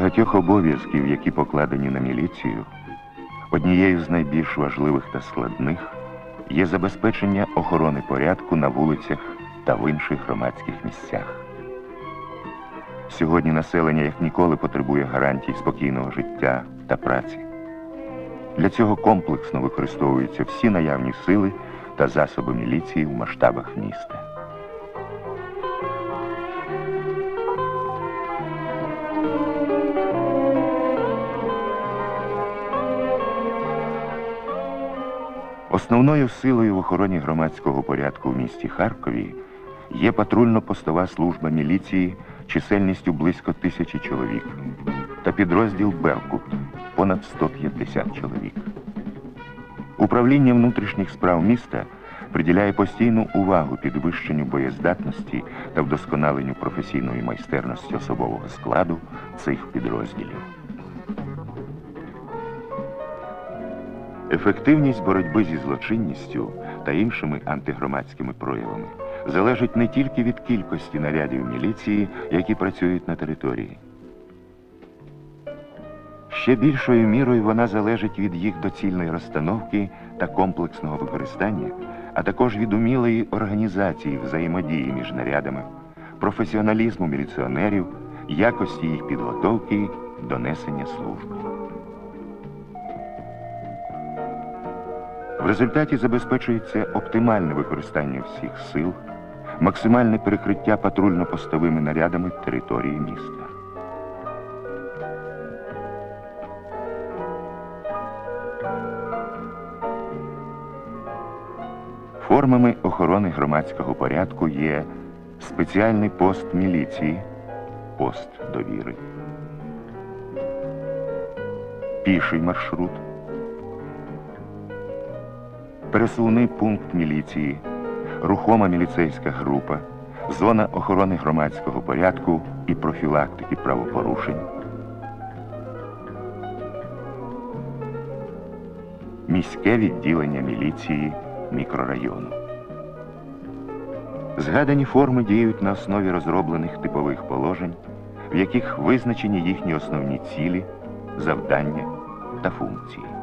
Багатьох обов'язків, які покладені на міліцію, однією з найбільш важливих та складних є забезпечення охорони порядку на вулицях та в інших громадських місцях. Сьогодні населення як ніколи потребує гарантій спокійного життя та праці. Для цього комплексно використовуються всі наявні сили та засоби міліції в масштабах міста. Основною силою в охороні громадського порядку в місті Харкові є патрульно-постова служба міліції чисельністю близько тисячі чоловік та підрозділ Беркут понад 150 чоловік. Управління внутрішніх справ міста приділяє постійну увагу підвищенню боєздатності та вдосконаленню професійної майстерності особового складу цих підрозділів. Ефективність боротьби зі злочинністю та іншими антигромадськими проявами залежить не тільки від кількості нарядів міліції, які працюють на території. Ще більшою мірою вона залежить від їх доцільної розстановки та комплексного використання, а також від умілої організації взаємодії між нарядами, професіоналізму міліціонерів, якості їх підготовки до несення служби. Результаті забезпечується оптимальне використання всіх сил, максимальне перекриття патрульно-постовими нарядами території міста. Формами охорони громадського порядку є спеціальний пост міліції, пост довіри, піший маршрут, пересувний пункт міліції, рухома міліцейська група, зона охорони громадського порядку і профілактики правопорушень. Міське відділення міліції мікрорайону. Згадані форми діють на основі розроблених типових положень, в яких визначені їхні основні цілі, завдання та функції.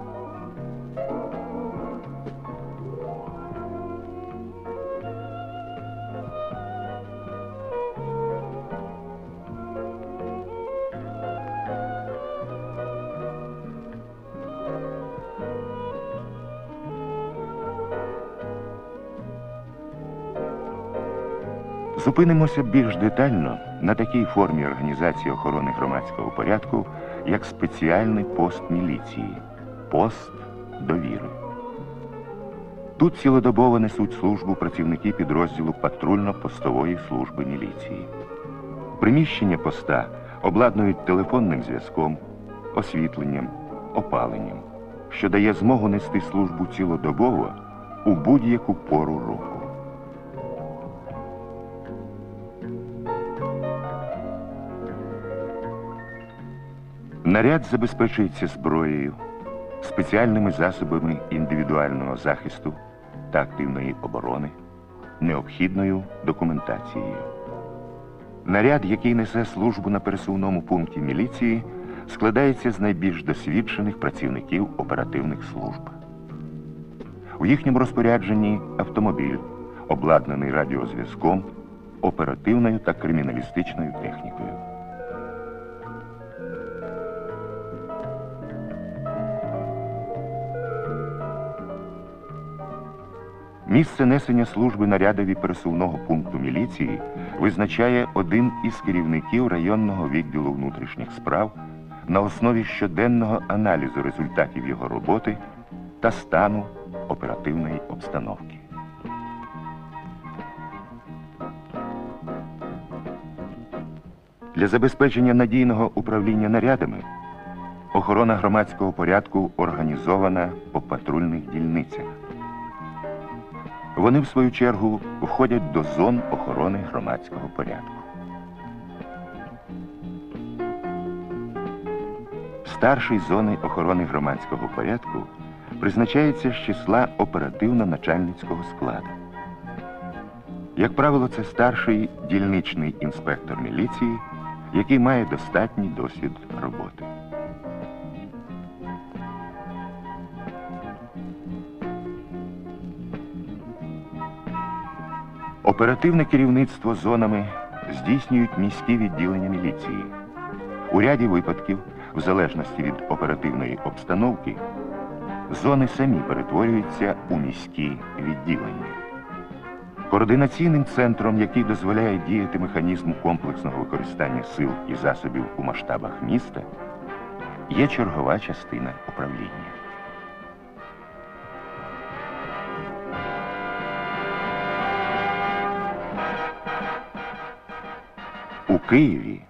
Зупинимося більш детально на такій формі організації охорони громадського порядку, як спеціальний пост міліції пост довіри. Тут цілодобово несуть службу працівники підрозділу патрульно-постової служби міліції. Приміщення поста обладнують телефонним зв'язком, освітленням, опаленням, що дає змогу нести службу цілодобово у будь-яку пору року. Наряд забезпечується зброєю, спеціальними засобами індивідуального захисту та активної оборони, необхідною документацією. Наряд, який несе службу на пересувному пункті міліції, складається з найбільш досвідчених працівників оперативних служб. У їхньому розпорядженні автомобіль, обладнаний радіозв'язком, оперативною та криміналістичною технікою. Місце несення служби нарядові пересувного пункту міліції визначає один із керівників районного відділу внутрішніх справ на основі щоденного аналізу результатів його роботи та стану оперативної обстановки. Для забезпечення надійного управління нарядами охорона громадського порядку організована по патрульних дільницях. Вони, в свою чергу, входять до зон охорони громадського порядку. Старший зони охорони громадського порядку призначається з числа оперативно-начальницького складу. Як правило, це старший дільничний інспектор міліції який має достатній досвід роботи. Оперативне керівництво зонами здійснюють міські відділення міліції. У ряді випадків, в залежності від оперативної обстановки, зони самі перетворюються у міські відділення. Координаційним центром, який дозволяє діяти механізму комплексного використання сил і засобів у масштабах міста, є чергова частина управління. У Києві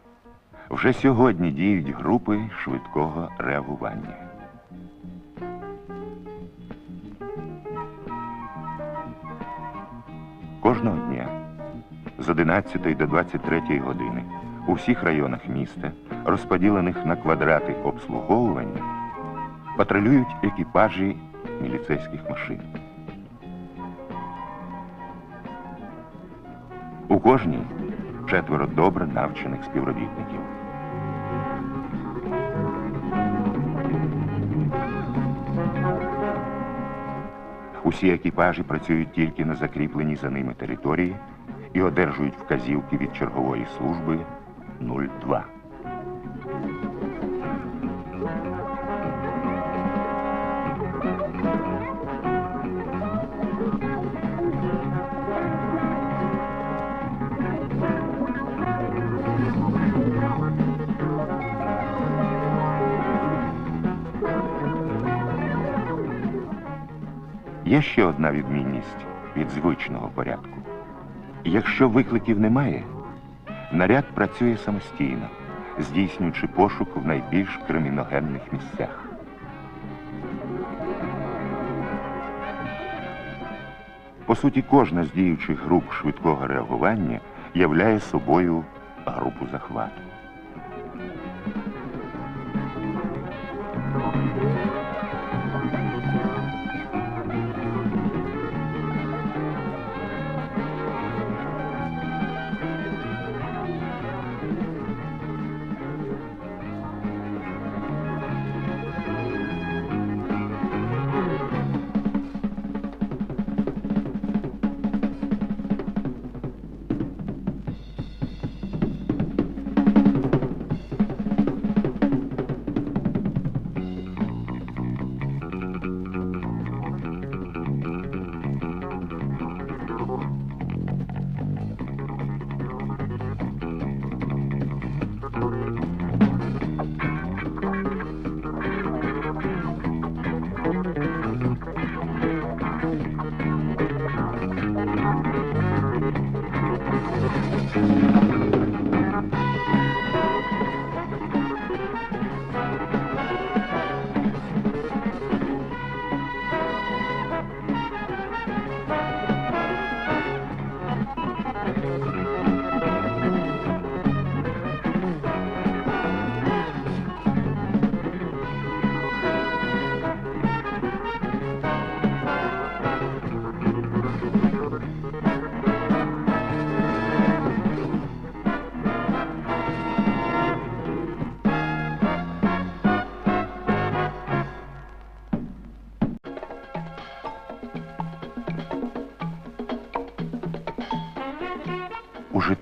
вже сьогодні діють групи швидкого реагування. Кожного дня з 11 до 23 години у всіх районах міста, розподілених на квадрати обслуговування, патрулюють екіпажі міліцейських машин. У кожній четверо добре навчених співробітників. Усі екіпажі працюють тільки на закріпленій за ними території і одержують вказівки від чергової служби 02. Є ще одна відмінність від звичного порядку. Якщо викликів немає, наряд працює самостійно, здійснюючи пошук в найбільш криміногенних місцях. По суті, кожна з діючих груп швидкого реагування являє собою групу захвату.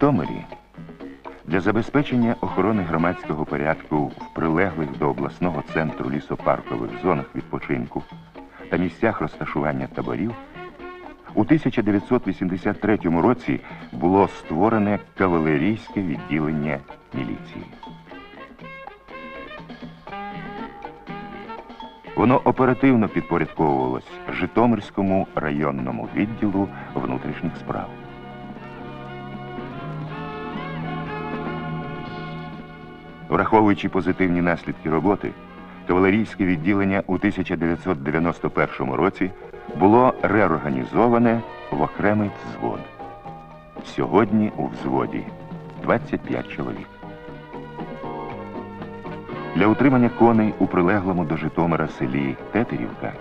Житомирі для забезпечення охорони громадського порядку в прилеглих до обласного центру лісопаркових зонах відпочинку та місцях розташування таборів у 1983 році було створене кавалерійське відділення міліції. Воно оперативно підпорядковувалось Житомирському районному відділу внутрішніх справ. Враховуючи позитивні наслідки роботи, кавалерійське відділення у 1991 році було реорганізоване в окремий взвод. Сьогодні у взводі 25 чоловік. Для утримання коней у прилеглому до Житомира селі Тетерівка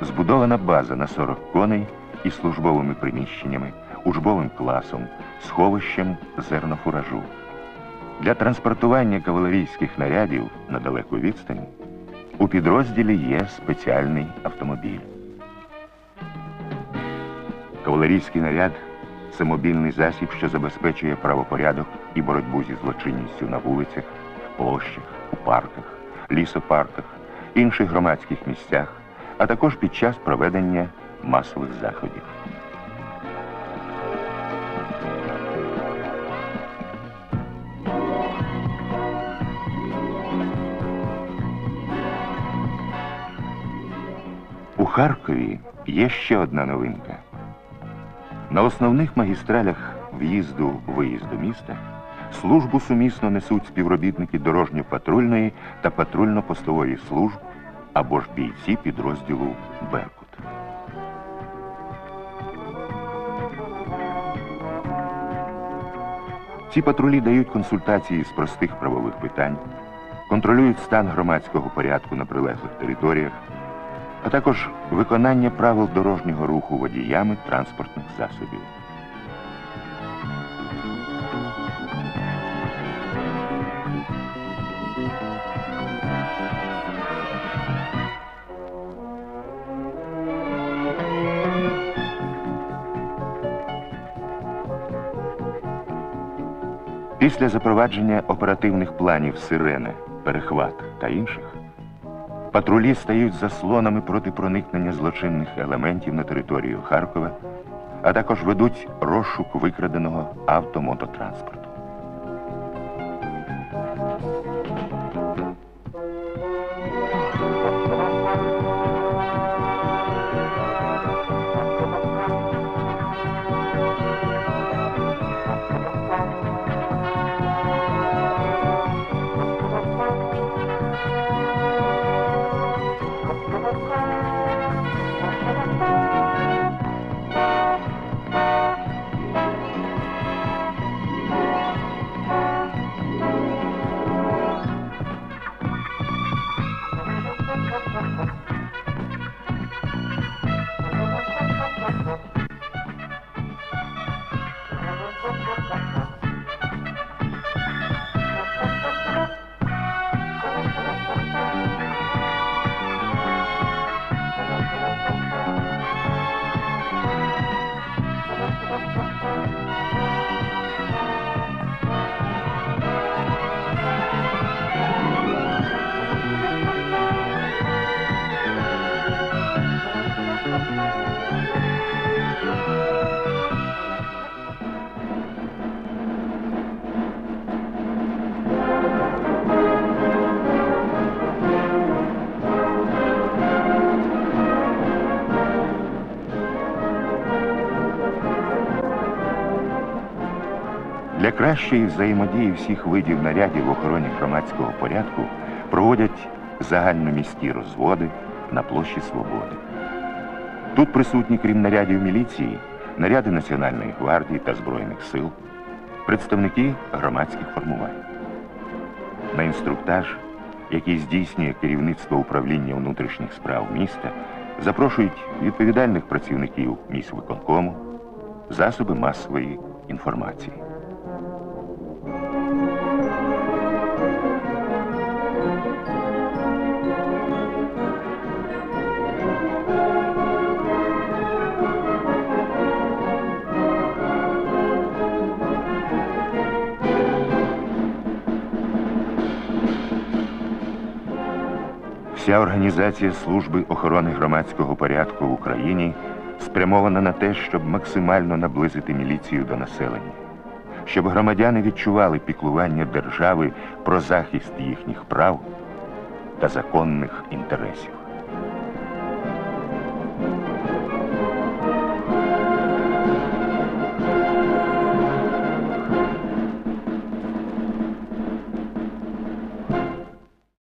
збудована база на 40 коней із службовими приміщеннями, учбовим класом, сховищем зернофуражу. Для транспортування кавалерійських нарядів на далеку відстань у підрозділі є спеціальний автомобіль. Кавалерійський наряд це мобільний засіб, що забезпечує правопорядок і боротьбу зі злочинністю на вулицях, площах, у парках, лісопарках, інших громадських місцях, а також під час проведення масових заходів. Харкові є ще одна новинка. На основних магістралях в'їзду-виїзду міста службу сумісно несуть співробітники дорожньо-патрульної та патрульно-постової служб або ж бійці підрозділу Беркут. Ці патрулі дають консультації з простих правових питань, контролюють стан громадського порядку на прилеглих територіях, а також виконання правил дорожнього руху водіями транспортних засобів. Після запровадження оперативних планів сирени, перехват та інших, патрулі стають заслонами проти проникнення злочинних елементів на територію Харкова, а також ведуть розшук викраденого автомототранспорту. Для кращої взаємодії всіх видів нарядів в охороні громадського порядку проводять загальноміські розводи на площі Свободи. Тут присутні, крім нарядів міліції, наряди Національної гвардії та Збройних сил, представники громадських формувань. На інструктаж, який здійснює керівництво управління внутрішніх справ міста, запрошують відповідальних працівників міськвиконкому, засоби масової інформації. Вся організація служби охорони громадського порядку в Україні спрямована на те, щоб максимально наблизити міліцію до населення, щоб громадяни відчували піклування держави про захист їхніх прав та законних інтересів.